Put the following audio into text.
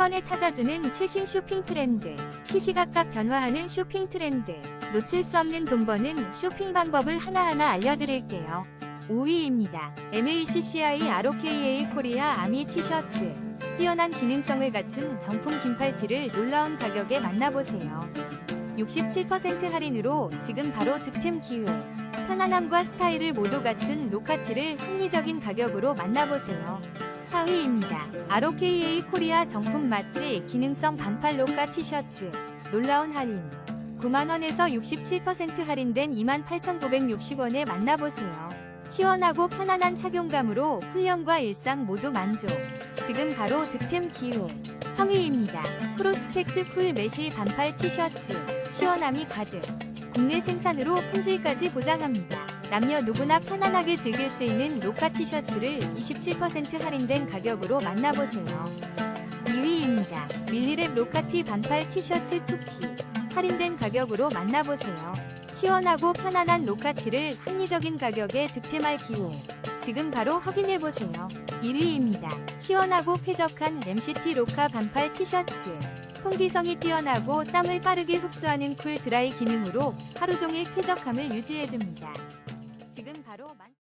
번에 찾아주는 최신 쇼핑 트렌드. 시시각각 변화하는 쇼핑 트렌드. 놓칠 수 없는 돈 버는 쇼핑 방법을 하나하나 알려드릴게요. 5위입니다. MACCI ROKA 코리아 아미 티셔츠. 뛰어난 기능성을 갖춘 정품 긴팔티를 놀라운 가격에 만나보세요. 67% 할인으로 지금 바로 득템 기회. 편안함과 스타일을 모두 갖춘 로카티를 합리적인 가격으로 만나보세요. 4위입니다. ROKA 코리아 정품 맛지 기능성 반팔 로카 티셔츠. 놀라운 할인. 9만원에서 67% 할인된 28,960원에 만나보세요. 시원하고 편안한 착용감으로 훈련과 일상 모두 만족. 지금 바로 득템 기회. 3위입니다. 프로스펙스 쿨 메쉬 반팔 티셔츠. 시원함이 가득. 국내 생산으로 품질까지 보장합니다. 남녀 누구나 편안하게 즐길 수 있는 로카 티셔츠를 27% 할인된 가격으로 만나보세요. 2위입니다. 밀리랩 로카티 반팔 티셔츠 투피. 할인된 가격으로 만나보세요. 시원하고 편안한 로카티를 합리적인 가격에 득템할 기회. 지금 바로 확인해보세요. 1위입니다. 시원하고 쾌적한 MCT 로카 반팔 티셔츠. 통기성이 뛰어나고 땀을 빠르게 흡수하는 쿨 드라이 기능으로 하루 종일 쾌적함을 유지해줍니다. 지금 바로 만...